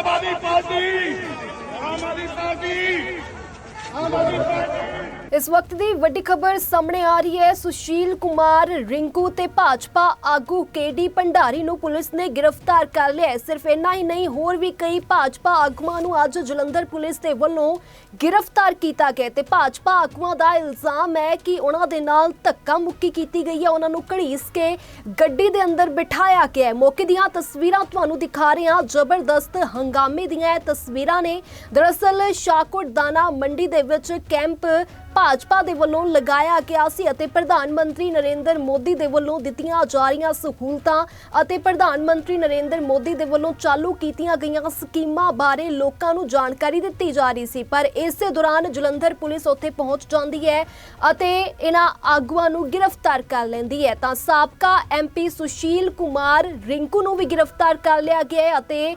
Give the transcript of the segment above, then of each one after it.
Aam Aadmi Party Aam Aadmi Party Aam Aadmi Party. ਇਸ ਵਕਤ ਦੀ ਵੱਡੀ ਖਬਰ ਸਾਹਮਣੇ ਆ ਰਹੀ ਹੈ। ਸੁਸ਼ੀਲ ਕੁਮਾਰ ਰਿੰਕੂ ਤੇ ਭਾਜਪਾ ਆਗੂ ਕੇਡੀ ਭੰਡਾਰੀ ਨੂੰ ਪੁਲਿਸ ਨੇ ਗ੍ਰਿਫਤਾਰ ਕਰ ਲਿਆ ਹੈ। ਸਿਰਫ ਇੰਨਾ ਹੀ ਨਹੀਂ, ਹੋਰ ਵੀ ਕਈ ਭਾਜਪਾ ਆਗੂਆਂ ਨੂੰ ਅੱਜ ਜਲੰਧਰ ਪੁਲਿਸ ਦੇ ਵੱਲੋਂ ਗ੍ਰਿਫਤਾਰ ਕੀਤਾ ਗਿਆ ਤੇ ਭਾਜਪਾ ਆਗੂਆਂ ਦਾ ਇਲਜ਼ਾਮ ਹੈ ਕਿ ਉਹਨਾਂ ਦੇ ਨਾਲ ਧੱਕਾ ਮੁੱਕੀ ਕੀਤੀ ਗਈ ਹੈ। ਉਹਨਾਂ ਨੂੰ ਘੜੀਸ ਕੇ ਗੱਡੀ ਦੇ ਅੰਦਰ ਬਿਠਾਇਆ ਗਿਆ ਹੈ। ਮੌਕੇ ਦੀਆਂ ਤਸਵੀਰਾਂ ਤੁਹਾਨੂੰ ਦਿਖਾ ਰਹੇ ਹਾਂ। ਜ਼ਬਰਦਸਤ ਹੰਗਾਮੇ ਦੀਆਂ ਤਸਵੀਰਾਂ ਨੇ। ਦਰਅਸਲ ਸ਼ਾਕੁਟ ਦਾਣਾ ਮੰਡੀ ਦੇ ਵਿੱਚ ਕੈਂਪ ਭਾਜਪਾ ਦੇ ਵੱਲੋਂ ਲਗਾਇਆ ਗਿਆ ਸੀ ਅਤੇ ਪ੍ਰਧਾਨ ਮੰਤਰੀ ਨਰਿੰਦਰ ਮੋਦੀ ਦੇ ਵੱਲੋਂ ਦਿੱਤੀਆਂ ਜਾ ਰਹੀਆਂ ਸਹੂਲਤਾਂ ਅਤੇ ਪ੍ਰਧਾਨ ਮੰਤਰੀ ਨਰਿੰਦਰ ਮੋਦੀ ਦੇ ਵੱਲੋਂ ਚਾਲੂ ਕੀਤੀਆਂ ਗਈਆਂ ਸਕੀਮਾਂ ਬਾਰੇ ਲੋਕਾਂ ਨੂੰ ਜਾਣਕਾਰੀ ਦਿੱਤੀ ਜਾ ਰਹੀ ਸੀ। ਪਰ ਇਸੇ ਦੌਰਾਨ ਜਲੰਧਰ ਪੁਲਿਸ ਉੱਥੇ ਪਹੁੰਚ ਜਾਂਦੀ ਹੈ ਅਤੇ ਇਹਨਾਂ ਆਗੂਆਂ ਨੂੰ ਗ੍ਰਿਫਤਾਰ ਕਰ ਲੈਂਦੀ ਹੈ। ਤਾਂ ਸਾਬਕਾ ਐਮਪੀ ਸੁਸ਼ੀਲ ਕੁਮਾਰ ਰਿੰਕੂ ਨੂੰ ਵੀ ਗ੍ਰਿਫਤਾਰ ਕਰ ਲਿਆ ਗਿਆ ਹੈ ਅਤੇ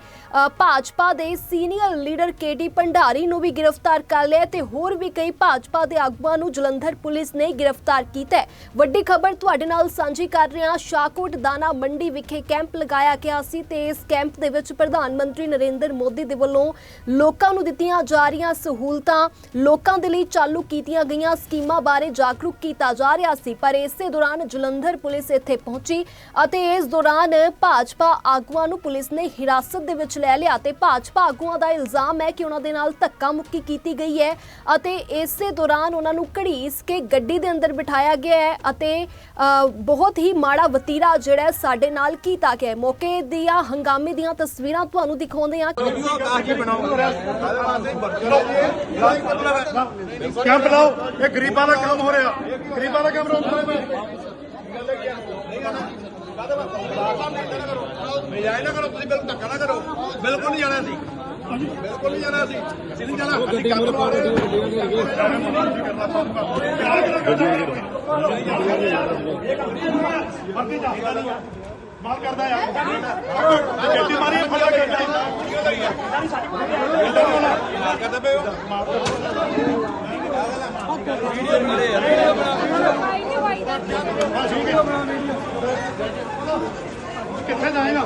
ਭਾਜਪਾ ਦੇ ਸੀਨੀਅਰ ਲੀਡਰ ਕੇਡੀ ਭੰਡਾਰੀ ਨੂੰ ਵੀ ਗ੍ਰਿਫਤਾਰ ਕਰ ਲਿਆ ਹੈ ਤੇ ਹੋਰ ਵੀ ਕਈ ਭਾਜਪਾ ਦੇ ਆਗੂਆਂ ਨੂੰ ਜਲੰਧਰ ਪੁਲਿਸ ਨੇ ਗ੍ਰਿਫਤਾਰ ਕੀਤਾ ਹੈ। ਵੱਡੀ ਖਬਰ ਤੁਹਾਡੇ ਨਾਲ ਸਾਂਝੀ ਕਰ ਰਹੇ ਹਾਂ। ਸ਼ਾਕੋਟ ਦਾਣਾ ਮੰਡੀ ਵਿਖੇ ਕੈਂਪ ਲਗਾਇਆ ਗਿਆ ਸੀ ਤੇ ਇਸ ਕੈਂਪ ਦੇ ਵਿੱਚ ਪ੍ਰਧਾਨ ਮੰਤਰੀ ਨਰਿੰਦਰ ਮੋਦੀ ਦੇ ਵੱਲੋਂ ਲੋਕਾਂ ਨੂੰ ਦਿੱਤੀਆਂ ਜਾ ਰਹੀਆਂ ਸਹੂਲਤਾਂ, ਲੋਕਾਂ ਦੇ ਲਈ ਚਾਲੂ ਕੀਤੀਆਂ ਗਈਆਂ ਸਕੀਮਾਂ ਬਾਰੇ ਜਾਗਰੂਕ ਕੀਤਾ ਜਾ ਰਿਹਾ ਸੀ, ਪਰ ਇਸੇ ਦੌਰਾਨ ਜਲੰਧਰ ਪੁਲਿਸ ਇੱਥੇ ਪਹੁੰਚੀ ਅਤੇ ਇਸ ਦੌਰਾਨ ਭਾਜਪਾ ਆਗੂਆਂ ਨੂੰ ਪੁਲਿਸ ਨੇ ਹਿਰਾਸਤ ਦੇ ਵਿੱਚ ਲੈ ਲਿਆ ਤੇ ਭਾਜਪਾ ਆਗੂਆਂ ਦਾ ਇਲਜ਼ਾਮ ਹੈ ਕਿ ਉਹਨਾਂ ਦੇ ਨਾਲ ਧੱਕਾ ਮੁੱਕੀ ਕੀਤੀ ਗਈ ਹੈ ਅਤੇ ਇਸੇ ਦੌਰਾਨ ਉਹਨਾਂ ਨੂੰ ਘੜੀਸ ਕੇ ਗੱਡੀ ਦੇ ਅੰਦਰ ਬਿਠਾਇਆ ਗਿਆ ਹੈ ਅਤੇ ਬਹੁਤ ਹੀ ਮਾੜਾ ਵਤੀਰਾ ਜਿਹੜਾ ਸਾਡੇ ਨਾਲ ਕੀਤਾ ਗਿਆ ਹੈ। ਮੌਕੇ ਦੀਆਂ ਹੰਗਾਮੇ ਦੀਆਂ ਤਸਵੀਰਾਂ ਤੁਹਾਨੂੰ ਦਿਖਾਉਂਦੇ ਹਾਂ। ਕੈਂਪ ਲਾਓ। ਇਹ ਗਰੀਬਾਂ ਦਾ ਕੰਮ ਹੋ ਰਿਹਾ। ਗਰੀਬਾਂ ਦਾ ਕੰਮ ਰੋਕ ਰਹੇ ਨਜਾਇਜ਼ ਨਾ ਕਰੋ ਤੁਸੀਂ ਬਿਲਕੁਲ ਧੱਕਾ ਨਾ ਕਰੋ। ਬਿਲਕੁਲ ਨਹੀਂ ਜਾਣਾ ਸੀ ਬਿਲਕੁਲ ਨਹੀਂ ਜਾਣਾ ਸੀ ਅਸੀਂ ਨਹੀਂ ਜਾਣਾ ਅਸੀਂ ਕੰਮ ਲਵਾ ਰਹੇ ਹਾਂ ਮਾਰ ਕਰਦਾ ਯਾਰ ਗੱਡੀ ਮਾਰੀ ਫੜਾ ਕੇ ਕਰਦਾ ਪਏ ਹੋ ਕਿੱਥੇ ਜਾਏਗਾ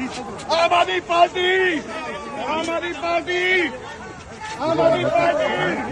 Aam Aadmi Party Aam Aadmi Party Aam Aadmi Party.